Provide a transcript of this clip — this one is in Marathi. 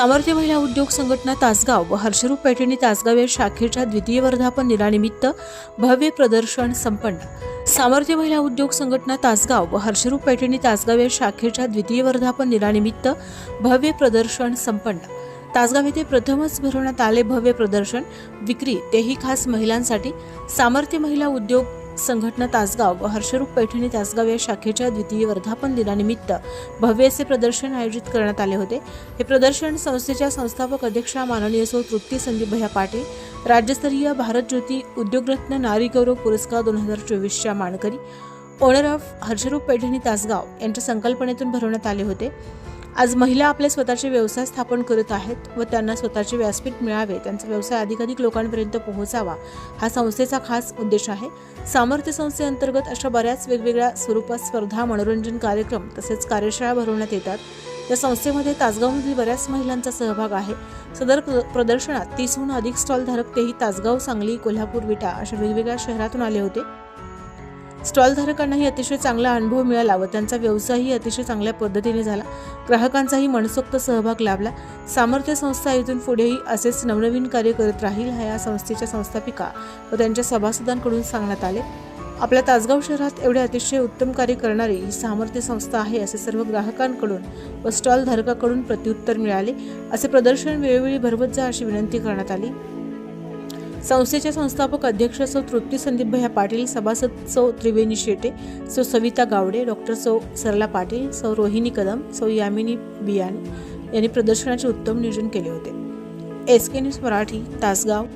सामर्थ्य महिला उद्योग संघटना तासगाव व हर्षरूप पैठणी तासगाव या शाखेच्या द्वितीय वर्धापन दिनानिमित्त भव्य प्रदर्शन संपन्न. सामर्थ्य महिला उद्योग संघटना तासगाव व हर्षरूप पैठणी तासगाव या शाखेच्या द्वितीय वर्धापन दिनानिमित्त भव्य प्रदर्शन संपन्न. तासगाव येथे प्रथमच भरवण्यात आले भव्य प्रदर्शन विक्री तेही खास महिलांसाठी. सामर्थ्य महिला उद्योग संघटना तासगाव व हर्षरूप पैठणी तासगाव या शाखेच्या द्वितीय वर्धापन दिनानिमित्त भव्य असे प्रदर्शन आयोजित करण्यात आले होते. हे प्रदर्शन संस्थेच्या संस्थापक अध्यक्षा माननीय सौ तृप्ती संदीप भैया पाटील राज्यस्तरीय भारत ज्योती उद्योगरत्न नारी गौरव पुरस्कार दोन हजार चोवीसच्या मानकरी ओनर ऑफ हर्षरूप पैठणी तासगाव यांच्या संकल्पनेतून भरवण्यात आले होते. आज महिला आपले स्वतःचे व्यवसाय स्थापन करत आहेत व त्यांना स्वतःचे व्यासपीठ मिळावे त्यांचा व्यवसाय अधिकाधिक लोकांपर्यंत पोहोचावा हा संस्थेचा खास उद्देश आहे. सामर्थ्य संस्थेअंतर्गत अशा बऱ्याच वेगवेगळ्या स्वरूपात स्पर्धा मनोरंजन कार्यक्रम तसेच कार्यशाळा भरवण्यात येतात. या संस्थेमध्ये तासगावमधील बऱ्याच महिलांचा सहभाग आहे. सदर प्रदर्शनात तीसहून अधिक स्टॉलधारक तेही तासगाव सांगली कोल्हापूर विटा अशा वेगवेगळ्या शहरातून आले होते. स्टॉलधारकांनाही अतिशय चांगला अनुभव मिळाला व त्यांचा व्यवसायही अतिशय चांगल्या पद्धतीने झाला. ग्राहकांचाही मनसोक्त सहभाग लाभला. सामर्थ्य संस्था इथून पुढेही असेच नवनवीन कार्य करत राहील हा या संस्थेच्या संस्थापिका व त्यांच्या सभासदांकडून सांगण्यात आले. आपल्या तासगाव शहरात एवढे अतिशय उत्तम कार्य करणारी ही सामर्थ्य संस्था आहे असे सर्व ग्राहकांकडून व स्टॉल धारकाकडून प्रत्युत्तर मिळाले. असे प्रदर्शन वेळोवेळी भरवत जा अशी विनंती करण्यात आली. संस्थेच्या संस्थापक अध्यक्ष सौ तृप्ती संदीप भैया पाटील सभासद सौ त्रिवेणी शेटे सौ सविता गावडे डॉक्टर सौ सरला पाटील सौ रोहिणी कदम सौ यामिनी बियान यांनी प्रदर्शनाचे उत्तम नियोजन केले होते. S K news Marathi Tasgaon.